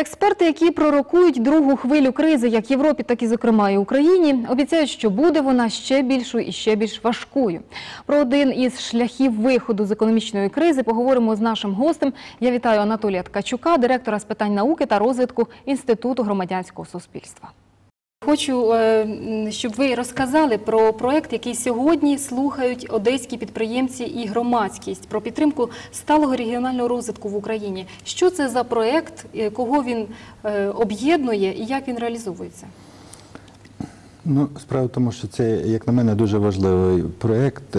Експерти, які пророкують другу хвилю кризи як Європі, так і зокрема і Україні, обіцяють, що буде вона ще більшою і ще більш важкою. Про один із шляхів виходу з економічної кризи поговоримо з нашим гостем. Я вітаю Анатолія Ткачука, директора з питань науки та розвитку Інституту громадянського суспільства. Хочу, е, щоб ви розказали про проект, який сьогодні слухають одеські підприємці і громадськість про підтримку сталого регіонального розвитку в Україні. Що це за проект, е, кого він е, об'єднує і як він реалізовується? Ну, справа в тому, що це, як на мене, дуже важливий проєкт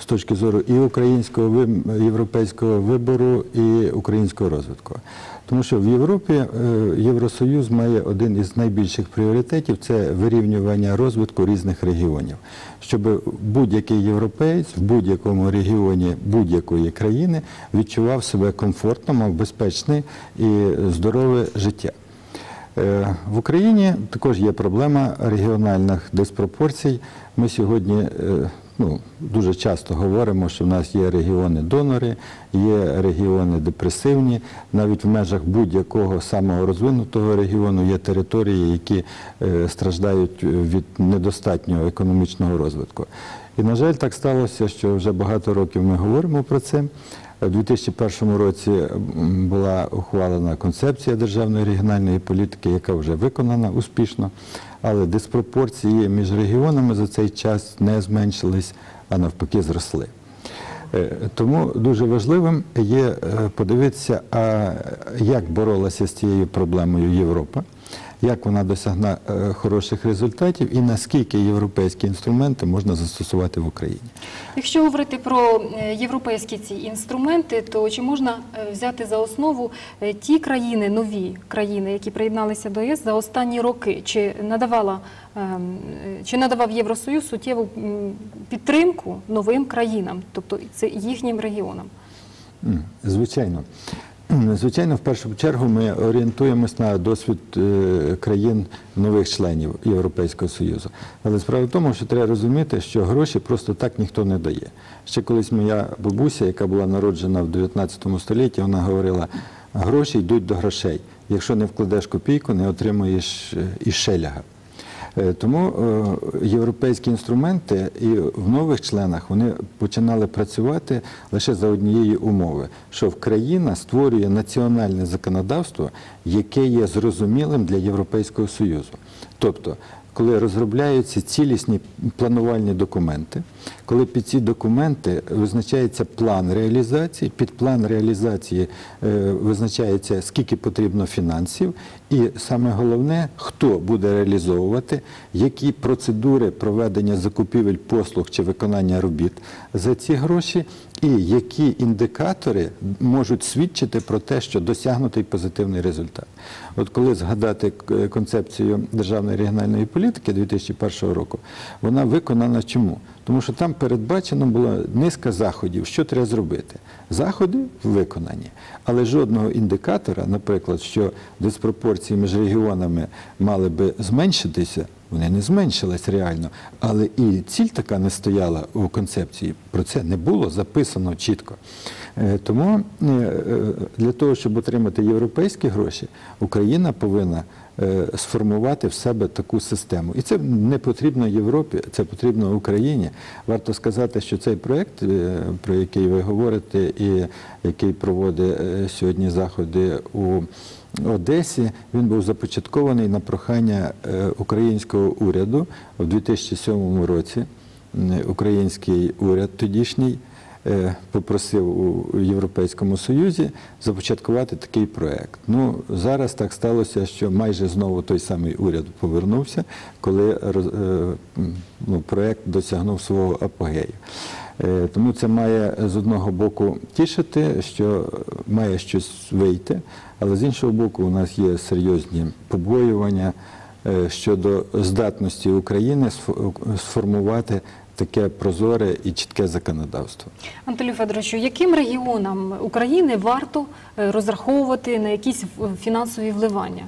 з точки зору і українського європейського вибору, і українського розвитку. Тому що в Європі е, Євросоюз має один із найбільших пріоритетів це вирівнювання розвитку різних регіонів, щоб будь-який європеєць в будь-якому регіоні будь-якої країни відчував себе комфортно, мав безпечне і здорове життя. Е, В Україні також є проблема регіональних диспропорцій. Ми сьогодні е, ну, дуже часто говоримо, що в нас є регіони-донори, є регіони депресивні. Навіть в межах будь-якого самого розвинутого регіону є території, які е, страждають від недостатнього економічного розвитку. І, на жаль, так сталося, що вже багато років ми говоримо про це. У 2001 році була ухвалена концепція державної регіональної політики, яка вже виконана успішно, але диспропорції між регіонами за цей час не зменшились, а навпаки зросли. Е, Тому дуже важливим є е, подивитися, як боролася з цією проблемою Європа, як вона досягла е, хороших результатів і наскільки європейські інструменти можна застосувати в Україні. Якщо говорити про е, європейські ці інструменти, то чи можна е, взяти за основу е, ті країни, нові країни, які приєдналися до ЄС за останні роки? Чи надавала ем, чи надавав Євросоюз суттєву підтримку новим країнам, тобто це їхнім регіонам? Звичайно. Звичайно, в першу чергу ми орієнтуємось на досвід е, країн нових членів Європейського Союзу. Але справа в тому, що треба розуміти, що гроші просто так ніхто не дає. Ще колись моя бабуся, яка була народжена в 19 столітті, вона говорила, гроші йдуть до грошей. Якщо не вкладеш копійку, не отримуєш е, і шеляга. Е, Тому е, європейські інструменти і в нових членах вони починали працювати лише за однієї умови, що країна створює національне законодавство, яке є зрозумілим для Європейського Союзу. Тобто, коли розробляються цілісні планувальні документи, коли під ці документи визначається план реалізації, під план реалізації е, визначається, скільки потрібно фінансів, і саме головне, хто буде реалізовувати, які процедури проведення закупівель послуг чи виконання робіт за ці гроші, і які індикатори можуть свідчити про те, що досягнутий позитивний результат. От коли згадати е, концепцію державної регіональної політики 2001 року, вона виконана чому? Тому що там передбачено була низка заходів, що треба зробити. Заходи виконані, але жодного індикатора, наприклад, що диспропорції між регіонами мали би зменшитися, вони не зменшились реально, але і ціль така не стояла у концепції. Про це не було записано чітко. Е, Тому е, е, для того, щоб отримати європейські гроші, Україна повинна сформувати в себе таку систему. І це не потрібно Європі, це потрібно Україні. Варто сказати, що цей проєкт, про який ви говорите, і який проводить сьогодні заходи у Одесі, він був започаткований на прохання е, українського уряду в 2007 році. Український уряд тодішній е, попросив у Європейському Союзі започаткувати такий проект. Ну зараз так сталося, що майже знову той самий уряд повернувся, коли е, ну, проект досягнув свого апогею. Е, Тому це має з одного боку тішити, що має щось вийти, але з іншого боку, у нас є серйозні побоювання е, щодо здатності України сфо- сформувати таке прозоре і чітке законодавство. Анатолію Федоровичу, яким регіонам України варто е, розраховувати на якісь фінансові вливання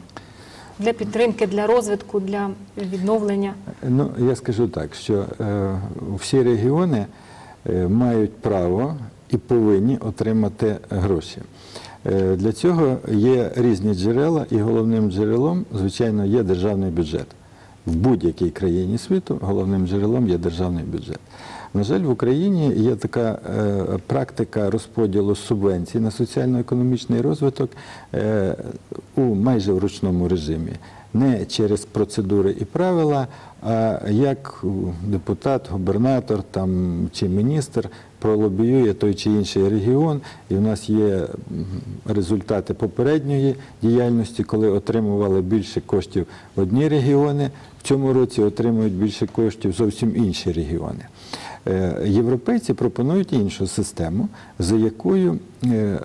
для підтримки, для розвитку, для відновлення? Ну, я скажу так, що е, всі регіони е, мають право і повинні отримати гроші. Е, Для цього є різні джерела, і головним джерелом, звичайно, є державний бюджет. В будь-якій країні світу головним джерелом є державний бюджет. На жаль, в Україні є така е, практика розподілу субвенцій на соціально-економічний розвиток е, у майже в ручному режимі. Не через процедури і правила, а як депутат, губернатор там, чи міністр пролобіює той чи інший регіон, і в нас є результати попередньої діяльності, коли отримували більше коштів одні регіони, в цьому році отримують більше коштів зовсім інші регіони. Е, Європейці пропонують іншу систему, за якою е,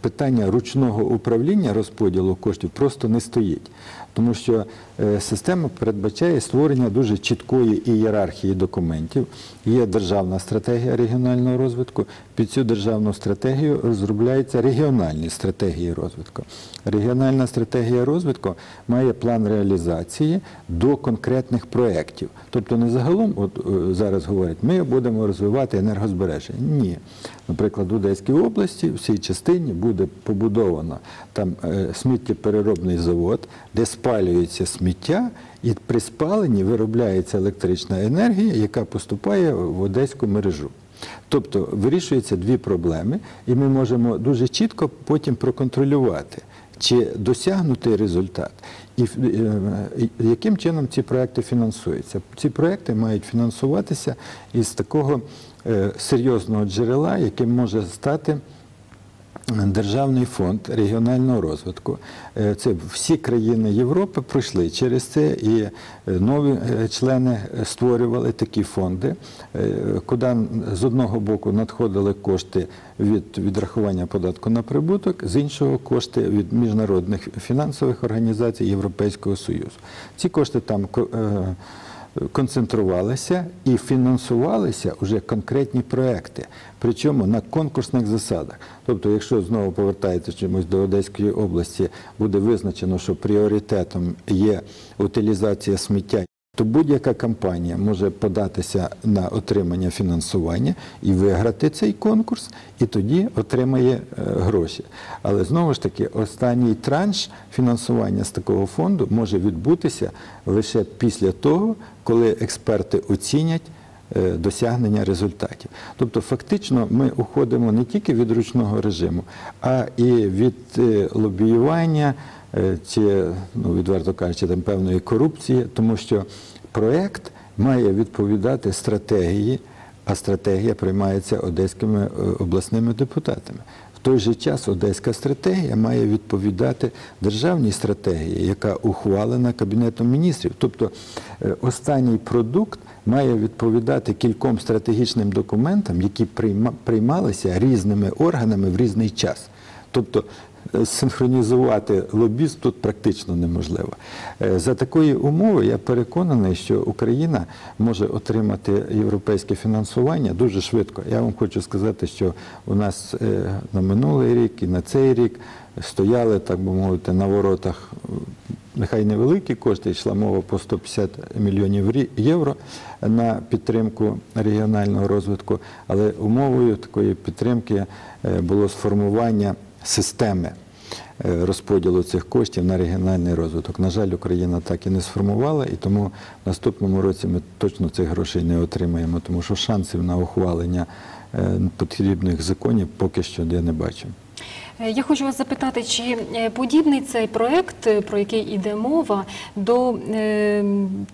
питання ручного управління розподілу коштів просто не стоїть. Тому що е, система передбачає створення дуже чіткої ієрархії документів. Є державна стратегія регіонального розвитку. Під цю державну стратегію розробляються регіональні стратегії розвитку. Регіональна стратегія розвитку має план реалізації до конкретних проєктів. Тобто не загалом, от е, зараз говорять, ми будемо розвивати енергозбереження. Ні. Наприклад, в Одеській області в цій частині буде побудовано там е, сміттєпереробний завод, де спалюється сміття, і при спаленні виробляється електрична енергія, яка поступає в одеську мережу. Тобто вирішуються дві проблеми, і ми можемо дуже чітко потім проконтролювати, чи досягнутий результат, і е, яким чином ці проекти фінансуються. Ці проекти мають фінансуватися із такого серйозного джерела, яким може стати. Державний фонд регіонального розвитку. Е, Це всі країни Європи пройшли через це, і е, нові е, члени створювали такі фонди, е, куди з одного боку надходили кошти від відрахування податку на прибуток, з іншого кошти від міжнародних фінансових організацій Європейського Союзу. Ці кошти там е, концентрувалися і фінансувалися вже конкретні проекти, причому на конкурсних засадах. Тобто, якщо знову повертаєтесь чомусь до Одеської області, буде визначено, що пріоритетом є утилізація сміття. То будь-яка компанія може податися на отримання фінансування і виграти цей конкурс, і тоді отримає е, гроші. Але знову ж таки, останній транш фінансування з такого фонду може відбутися лише після того, коли експерти оцінять е, досягнення результатів. Тобто, фактично, ми уходимо не тільки від ручного режиму, а і від е, лобіювання чи, ну, відверто кажучи, там певної корупції, тому що проект має відповідати стратегії, а стратегія приймається одеськими е, обласними депутатами. В той же час одеська стратегія має відповідати державній стратегії, яка ухвалена Кабінетом міністрів. Тобто е, останній продукт має відповідати кільком стратегічним документам, які приймалися різними органами в різний час. Тобто е, синхронізувати лобізм тут практично неможливо. Е, За такої умови я переконаний, що Україна може отримати європейське фінансування дуже швидко. Я вам хочу сказати, що у нас е, на минулий рік і на цей рік стояли, так би мовити, на воротах. е, Нехай невеликі кошти, йшла мова по 150 мільйонів євро на підтримку регіонального розвитку, але умовою такої підтримки е, було сформування системи е, розподілу цих коштів на регіональний розвиток. На жаль, Україна так і не сформувала, і тому в наступному році ми точно цих грошей не отримаємо, тому що шансів на ухвалення е, потрібних законів поки що я не бачу. Е, Я хочу вас запитати, чи е, подібний цей проект, е, про який йде мова, до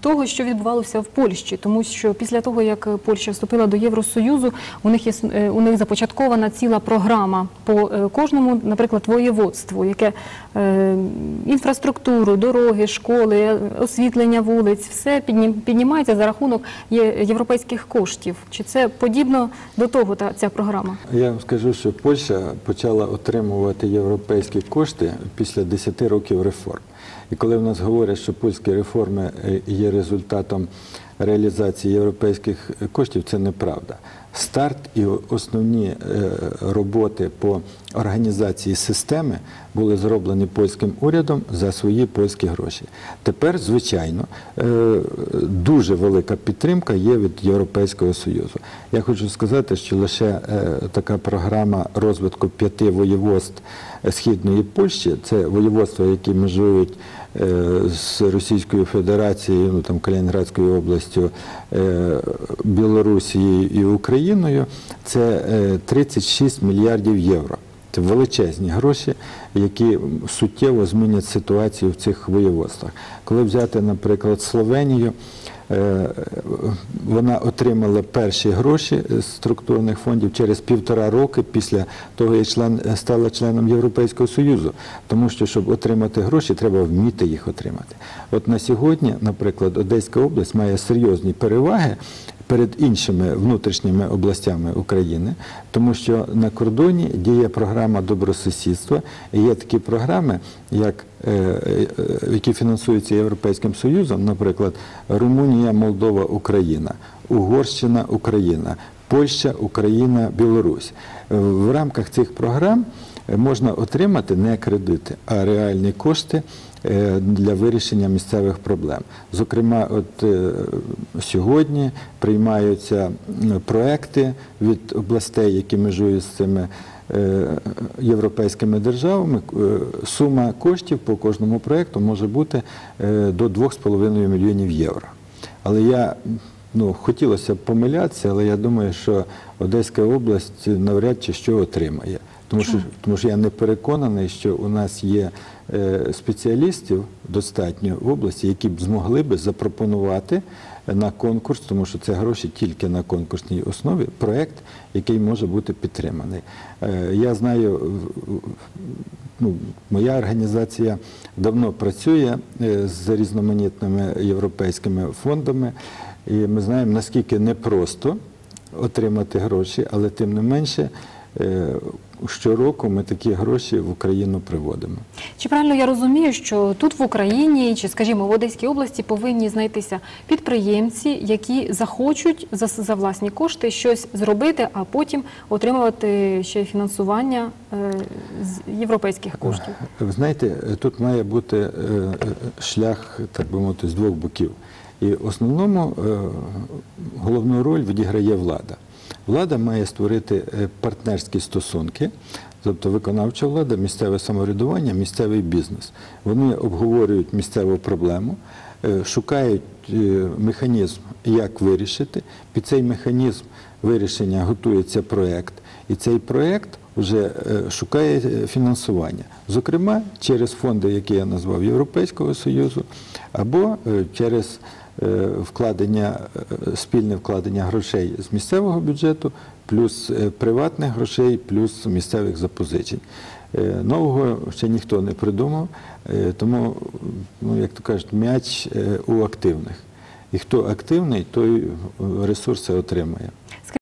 того, що відбувалося в Польщі, тому що після того, як Польща вступила до Євросоюзу, у них є у них започаткована ціла програма по кожному, наприклад, воєводству, яке інфраструктуру, дороги, школи, освітлення вулиць, все піднім- піднімається за рахунок європейських коштів. Чи це подібно до того та ця програма? Я вам скажу, що Польща почала отримувати європейські кошти після 10 років реформ. І коли в нас говорять, що польські реформи е, є результатом реалізації європейських коштів, це неправда. Старт і основні е, роботи по організації системи були зроблені польським урядом за свої польські гроші. Тепер, звичайно, е, дуже велика підтримка є від Європейського Союзу. Я хочу сказати, що лише е, така програма розвитку п'яти воєводств східної Польщі, це воєводства, які межують е, з Російською Федерацією, ну там Калінінградською областю, е, Білорусією і Україною, це е, 36 мільярдів євро. Це величезні гроші, які суттєво змінять ситуацію в цих воєводствах. Коли взяти, наприклад, Словенію, е, вона отримала перші гроші з структурних фондів через півтора роки після того, як член стала членом Європейського Союзу. Тому що, щоб отримати гроші, треба вміти їх отримати. От на сьогодні, наприклад, Одеська область має серйозні переваги перед іншими внутрішніми областями України, тому що на кордоні діє програма добросусідства. І є такі програми, як, е, е, які фінансуються Європейським Союзом, наприклад, Румунія, Молдова, Україна, Угорщина, Україна, Польща, Україна, Білорусь. Е, В рамках цих програм е, можна отримати не кредити, а реальні кошти е, для вирішення місцевих проблем. Зокрема, от е, сьогодні приймаються проекти від областей, які межують з цими е, європейськими державами. Е, Сума коштів по кожному проекту може бути е, до 2,5 мільйонів євро. Але я ну, хотілося б помилятися, але я думаю, що Одеська область навряд чи що отримає. Тому що, тому що я не переконаний, що у нас є е, спеціалістів достатньо в області, які б змогли би запропонувати на конкурс, тому що це гроші тільки на конкурсній основі, проєкт, який може бути підтриманий. Е, Я знаю, ну, моя організація давно працює е, з різноманітними європейськими фондами, і ми знаємо, наскільки непросто отримати гроші, але тим не менше. Е, Щороку ми такі гроші в Україну приводимо. Чи правильно я розумію, що тут в Україні чи, скажімо, в Одеській області повинні знайтися підприємці, які захочуть за, за власні кошти щось зробити, а потім отримувати ще фінансування е, з європейських коштів? Ви знаєте, тут має бути е, е, шлях, так би мовити, з двох боків. І в основному е, головну роль відіграє влада. Влада має створити е, партнерські стосунки, тобто виконавча влада, місцеве самоврядування, місцевий бізнес. Вони обговорюють місцеву проблему, е, шукають е, механізм, як вирішити. Під цей механізм вирішення готується проєкт. І цей проєкт вже шукає фінансування, зокрема через фонди, які я назвав Європейського Союзу, або через вкладення, е, спільне вкладення грошей з місцевого бюджету, плюс е, приватних грошей, плюс місцевих запозичень. Е, Нового ще ніхто не придумав, е, тому, ну, як то кажуть, м'яч е, у активних. І хто активний, той е, ресурси отримає.